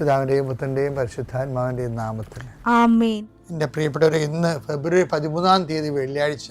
പിതാവിന്റെയും പുത്രന്റെയും പരിശുദ്ധാത്മാവിന്റെയും നാമത്തിൽ. ആമേൻ. എന്റെ പ്രിയപ്പെട്ടവരെ ഇന്ന് ഫെബ്രുവരി പതിമൂന്നാം തീയതി വെള്ളിയാഴ്ച.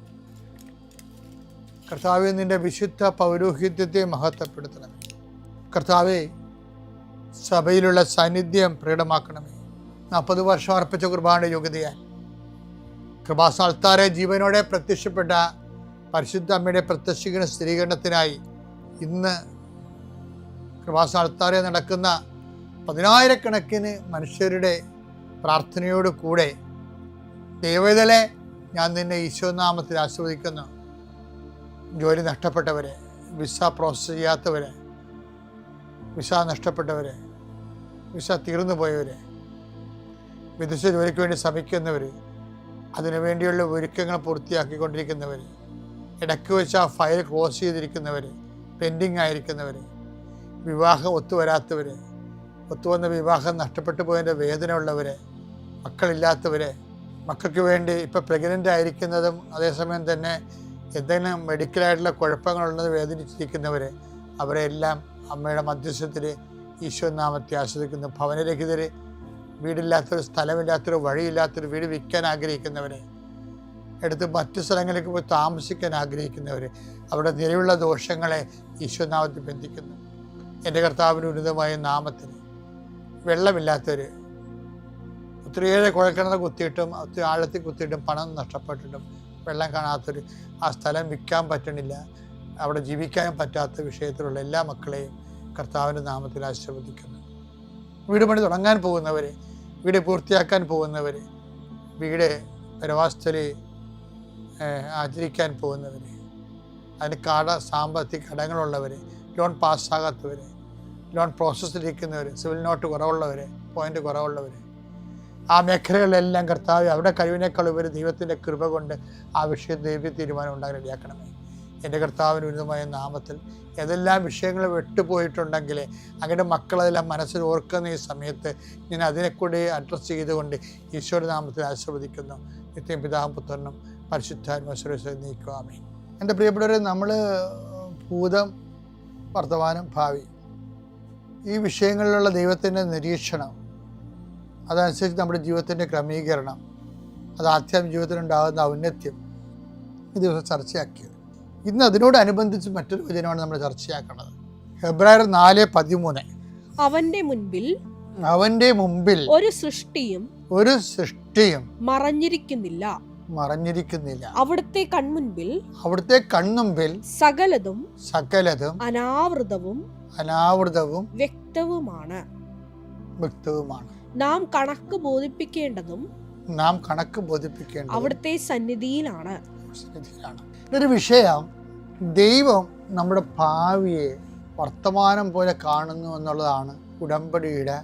കർത്താവെ നിന്റെ വിശുദ്ധ പൗരോഹിത്യത്തെ മഹത്വപ്പെടുത്തണമേ. കർത്താവെ സഭയിലുള്ള സാന്നിധ്യം പ്രകടമാക്കണമേ. നാൽപ്പത് വർഷം അർപ്പിച്ച കുർബാന യോഗ്യതയാൽ. കൃപാസ്ഥാനത്താരെ ജീവനോടെ പ്രത്യക്ഷപ്പെട്ട പരിശുദ്ധ അമ്മയുടെ പ്രത്യക്ഷീകരണ സ്ഥിരീകരണത്തിനായി ഇന്ന് കൃപാസ്ഥാനത്താരെ നടക്കുന്ന പതിനായിരക്കണക്കിന് മനുഷ്യരുടെ പ്രാർത്ഥനയോട് കൂടെ ദൈവതലെ ഞാൻ നിന്നെ ഈശോനാമത്തിൽ ആസ്വദിക്കുന്നു ജോലി നഷ്ടപ്പെട്ടവരെ വിസ പ്രോസസ് ചെയ്യാത്തവരെ വിസ നഷ്ടപ്പെട്ടവരെ വിസ തീർന്നു പോയവരെ വിദേശ ജോലിക്ക് വേണ്ടി ശ്രമിക്കുന്നവർ അതിനുവേണ്ടിയുള്ള ഒരുക്കങ്ങൾ പൂർത്തിയാക്കിക്കൊണ്ടിരിക്കുന്നവർ ഇടയ്ക്ക് വെച്ച് ആ ഫയൽ ക്ലോസ് ചെയ്തിരിക്കുന്നവർ പെൻഡിങ് ആയിരിക്കുന്നവർ വിവാഹം ഒത്തുവരാത്തവർ ഒത്തുവന്ന വിവാഹം നഷ്ടപ്പെട്ടു പോയതിന്റെ വേദന ഉള്ളവർ മക്കളില്ലാത്തവരെ മക്കൾക്ക് വേണ്ടി ഇപ്പോൾ പ്രഗ്നന്റ് ആയിരിക്കുന്നതും അതേസമയം തന്നെ എന്തെങ്കിലും മെഡിക്കലായിട്ടുള്ള കുഴപ്പങ്ങളുള്ളത് വേദനിച്ചിരിക്കുന്നവർ അവരെ എല്ലാം അമ്മയുടെ മധ്യസ്ഥത്തിൽ ഈശ്വരനാമത്തെ നാമത്തെ ആസ്വദിക്കുന്നു. ഭവനരഹിതർ വീടില്ലാത്തൊരു സ്ഥലമില്ലാത്തൊരു വഴിയില്ലാത്തൊരു വീട് വിൽക്കാൻ ആഗ്രഹിക്കുന്നവർ എടുത്ത് മറ്റു സ്ഥലങ്ങളിലേക്ക് പോയി താമസിക്കാൻ ആഗ്രഹിക്കുന്നവർ അവിടെ നിലവിലുള്ള ദോഷങ്ങളെ ഈശ്വരനാമത്തിൽ ബന്ധിക്കുന്നു. എന്റെ കർത്താവിന് ഉന്നതമായ നാമത്തിന് വെള്ളമില്ലാത്തവർ ഒത്തിരിയേറെ കുഴൽക്കിണർ കുത്തിയിട്ടും ഒത്തിരി ആഴത്തിൽ കുത്തിയിട്ടും പണം നഷ്ടപ്പെട്ടിട്ടും വെള്ളം കാണാത്തൊരു ആ സ്ഥലം വിൽക്കാൻ പറ്റണില്ല. അവിടെ ജീവിക്കാൻ പറ്റാത്ത വിഷയത്തിലുള്ള എല്ലാ മക്കളെയും കർത്താവിന്റെ നാമത്തിൽ ആശീർവദിക്കുന്നു. വീട് പണി തുടങ്ങാൻ പോകുന്നവർ വീട് പൂർത്തിയാക്കാൻ പോകുന്നവർ വീട് പരവാസ്ഥലി ആചരിക്കാൻ പോകുന്നവർ അതിന് കട സാമ്പത്തിക കടങ്ങളുള്ളവർ ലോൺ പാസ്സാകാത്തവർ ലോൺ പ്രോസസ്സിലിരിക്കുന്നവർ സിവിൽ നോട്ട് കുറവുള്ളവർ പോയിന്റ് കുറവുള്ളവർ ആ മേഖലകളിലെല്ലാം കർത്താവ് അവരുടെ കഴിവിനേക്കാൾ ഉപരി ദൈവത്തിന്റെ കൃപ കൊണ്ട് ആ വിഷയം ദൈവ തീരുമാനം ഉണ്ടാകാൻ റെഡിയാക്കണമേ. എന്റെ കർത്താവിന് ഉന്നതമായ നാമത്തിൽ ഏതെല്ലാം വിഷയങ്ങൾ വിട്ടുപോയിട്ടുണ്ടെങ്കിൽ അങ്ങയുടെ മക്കളെല്ലാം മനസ്സിൽ ഓർക്കുന്ന ഈ സമയത്ത് ഞാൻ അതിനെ കൂടി അഡ്രസ്സ് ചെയ്തുകൊണ്ട് ഈശോയുടെ നാമത്തിൽ ആശീർവദിക്കുന്നു. നിത്യം പിതാവും പുത്രനും പരിശുദ്ധാത്മശ്വര നീക്കുവാമേ എന്റെ പ്രിയപ്പെട്ടവരെ നമ്മൾ ഭൂതം വർത്തമാനം ഭാവി ഈ വിഷയങ്ങളിലുള്ള ദൈവത്തിന്റെ നിരീക്ഷണം അതനുസരിച്ച് നമ്മുടെ ജീവിതത്തിന്റെ ക്രമീകരണം അത് ആധ്യാത്മിക ജീവിതത്തിലുണ്ടാകുന്ന ഔന്നത്യം ഈ ദിവസം ചർച്ചയാക്കിയത്. ഇന്ന് അതിനോടനുബന്ധിച്ച് മറ്റൊരു വചനമാണ് നമ്മൾ ചർച്ചയാക്കുന്നത് ഫെബ്രുവരി നാല് പതിമൂന്ന്. അവന്റെ മുൻപിൽ അവന്റെ മുമ്പിൽ ഒരു സൃഷ്ടിയും ഒരു സൃഷ്ടിയും മറഞ്ഞിരിക്കുന്നില്ല. മറഞ്ഞിരിക്കുന്നില്ല. അവിടുത്തെ കൺമുൻപിൽ അവിടുത്തെ കൺമുമ്പിൽ സകലതും സകലതും അനാവൃതവും അനാവൃതവും വ്യക്തവുമാണ്. വ്യക്തവുമാണ്. നാം കണക്ക് ബോധിപ്പിക്കേണ്ടതും നാം കണക്ക് ബോധിപ്പിക്കേണ്ടത് അവിടുത്തെ സന്നിധിയിലാണ്. സന്നിധിയിലാണ്. ഇതൊരു വിഷയം. ദൈവം നമ്മുടെ ഭാവിയെ വർത്തമാനം പോലെ കാണുന്നു എന്നുള്ളതാണ് ഉടമ്പടിയുടെ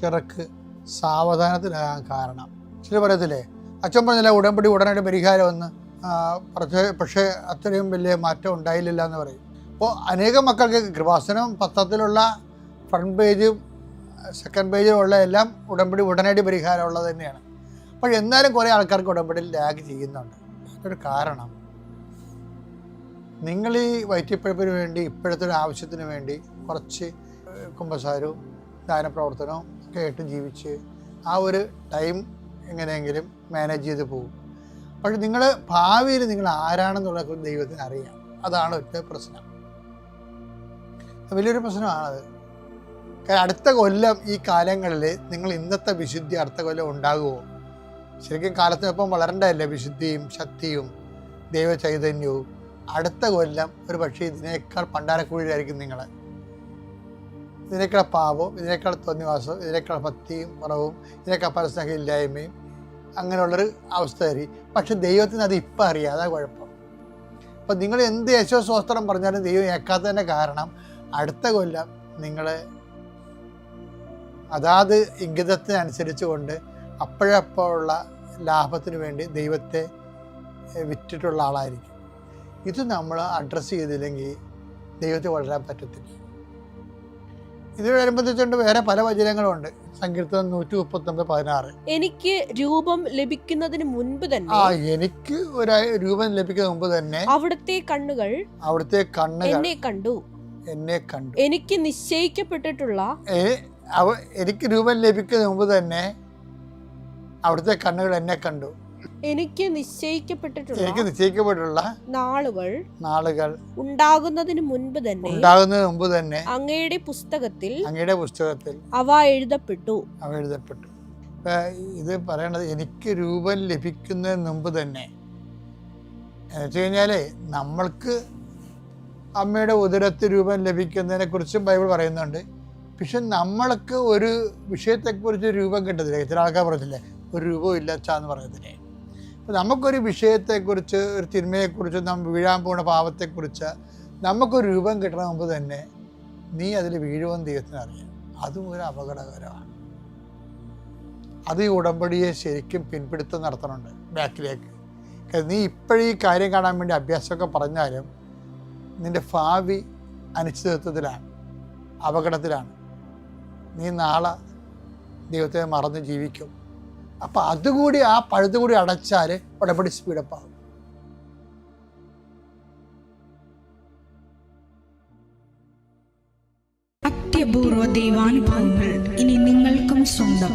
ചിറക്ക് സാവധാനത്തിലാകാൻ കാരണം. ചില പറയത്തില്ലേ അച്ഛൻ പറഞ്ഞില്ല ഉടമ്പടി ഉടനടി പരിഹാരമെന്ന് ഒന്ന് പക്ഷേ പക്ഷേ അത്രയും വലിയ മാറ്റം ഉണ്ടായില്ല എന്ന് പറയും. അപ്പോൾ അനേകം മക്കൾക്ക് കൃപാസനം പത്രത്തിലുള്ള ഫ്രണ്ട് പേജും സെക്കൻഡ് പേജിലുള്ള എല്ലാം ഉടമ്പടി ഉടനടി പരിഹാരമുള്ളത് തന്നെയാണ്. പക്ഷെ എന്നാലും കുറേ ആൾക്കാർക്ക് ഉടമ്പടി ലാഗ് ചെയ്യുന്നുണ്ട്. അതൊരു കാരണം. നിങ്ങൾ ഈ വയറ്റിപ്പഴപ്പിന് വേണ്ടി ഇപ്പോഴത്തെ ഒരു ആവശ്യത്തിന് വേണ്ടി കുറച്ച് കുമ്പസാരവും ദാനപ്രവർത്തനവും ഒക്കെ ആയിട്ട് ജീവിച്ച് ആ ഒരു ടൈം എങ്ങനെയെങ്കിലും മാനേജ് ചെയ്ത് പോകും. പക്ഷെ നിങ്ങൾ ഭാവിയിൽ നിങ്ങൾ ആരാണെന്നുള്ള ദൈവത്തിന് അറിയാം. അതാണ് ഒറ്റ പ്രശ്നം. വലിയൊരു പ്രശ്നമാണത്. കാരണം അടുത്ത കൊല്ലം ഈ കാലങ്ങളിൽ നിങ്ങൾ ഇന്നത്തെ വിശുദ്ധി അടുത്ത കൊല്ലം ഉണ്ടാകുമോ? ശരിക്കും കാലത്തിനൊപ്പം വളരേണ്ടതല്ലേ വിശുദ്ധിയും ശക്തിയും ദൈവചൈതന്യവും? അടുത്ത കൊല്ലം ഒരു പക്ഷേ ഇതിനേക്കാൾ പണ്ടാരക്കുഴിയിലായിരിക്കും നിങ്ങൾ ഇതിനേക്കാൾ പാപവും ഇതിനേക്കാൾ തോന്നിവാസവും ഇതിനേക്കാൾ ഭക്തിയും കുറവും ഇതിനേക്കാൾ പരസ്നേഹമില്ലായ്മയും അങ്ങനെയുള്ളൊരു അവസ്ഥ ആയിരിക്കും പക്ഷെ ദൈവത്തിന് അത് ഇപ്പം അറിയാം. അതാ കുഴപ്പം. അപ്പം നിങ്ങൾ എന്ത് യശോസ്വസ്ത്രം പറഞ്ഞാലും ദൈവം ഏക്കാത്തതിന്റെ കാരണം അടുത്ത കൊല്ലം നിങ്ങൾ അതാത് ഇംഗിതത്തിനനുസരിച്ച് കൊണ്ട് അപ്പോഴപ്പോഴുള്ള ലാഭത്തിന് വേണ്ടി ദൈവത്തെ വിറ്റിട്ടുള്ള ആളായിരിക്കും. ഇത് നമ്മൾ അഡ്രസ്സ് ചെയ്തില്ലെങ്കിൽ ദൈവത്തെ വളരാൻ പറ്റത്തില്ല. ഇതിനോടനുബന്ധിച്ചുകൊണ്ട് വേറെ പല വചനങ്ങളുണ്ട്. സങ്കീർത്തനം നൂറ്റി മുപ്പത്തൊമ്പത് പതിനാറ്. എനിക്ക് രൂപം ലഭിക്കുന്നതിന് മുൻപ് ആ തന്നെ എനിക്ക് ഒരു രൂപം ലഭിക്കുന്ന മുമ്പ് തന്നെ അവിടുത്തെ കണ്ണുകൾ അവിടുത്തെ കണ്ണുകൾ എന്നെ കണ്ടു. എന്നെ കണ്ടു. എനിക്ക് നിശ്ചയിക്കപ്പെട്ടിട്ടുള്ള അവ എനിക്ക് രൂപം ലഭിക്കുന്ന മുമ്പ് തന്നെ അവിടുത്തെ കണ്ണുകൾ എന്നെ കണ്ടു. എനിക്ക് നിശ്ചയിക്കപ്പെട്ടിട്ടുള്ള എനിക്ക് നിശ്ചയിക്കപ്പെട്ടുള്ള നാളുകൾ നാളുകൾ ഉണ്ടാകുന്നതിന് മുൻപ് തന്നെ ഉണ്ടാകുന്നതിന് മുമ്പ് തന്നെ അങ്ങയുടെ പുസ്തകത്തിൽ അങ്ങയുടെ പുസ്തകത്തിൽ അവ എഴുതപ്പെട്ടു. അവ എഴുതപ്പെട്ടു. ഇത് പറയണത് എനിക്ക് രൂപം ലഭിക്കുന്നതിന് മുമ്പ് തന്നെ. എന്ന് വെച്ച് കഴിഞ്ഞാലേ നമ്മൾക്ക് അമ്മയുടെ ഉദരത്തിൽ രൂപം ലഭിക്കുന്നതിനെ കുറിച്ചും ബൈബിൾ പറയുന്നുണ്ട്. പക്ഷെ നമ്മൾക്ക് ഒരു വിഷയത്തെക്കുറിച്ച് രൂപം കിട്ടത്തില്ല. ചില ആൾക്കാർ പറഞ്ഞില്ലേ ഒരു രൂപവും ഇല്ല എന്ന് പറയത്തില്ലേ? അപ്പം നമുക്കൊരു വിഷയത്തെക്കുറിച്ച് ഒരു തിന്മയെക്കുറിച്ച് നമ്മൾ വീഴാൻ പോകുന്ന പാപത്തെക്കുറിച്ച് നമുക്കൊരു രൂപം കിട്ടണ മുമ്പ് തന്നെ നീ അതിൽ വീഴുമെന്ന് ദൈവത്തിന് അറിയാം. അതും ഒരു അപകടകരമാണ്. അത് ഈ ഉടമ്പടിയെ ശരിക്കും പിൻപിടുത്തം നടത്തണുണ്ട് ബാക്കിലേക്ക്. നീ ഇപ്പോഴീ കാര്യം കാണാൻ വേണ്ടി അഭ്യാസമൊക്കെ പറഞ്ഞാലും നിന്റെ ഭാവി അനിശ്ചിതത്വത്തിലാണ് അപകടത്തിലാണ്. നീ നാളെ ദൈവത്തെ മറന്ന് ജീവിക്കും. അപ്പം അതുകൂടി ആ പഴുതുകൂടി അടച്ചാൽ ഉടമ്പടി സ്പീഡപ്പ് ആകും അത്യപൂർവ ദൈവാനുഭവങ്ങൾ ഇനി നിങ്ങൾക്കും സ്വന്തം.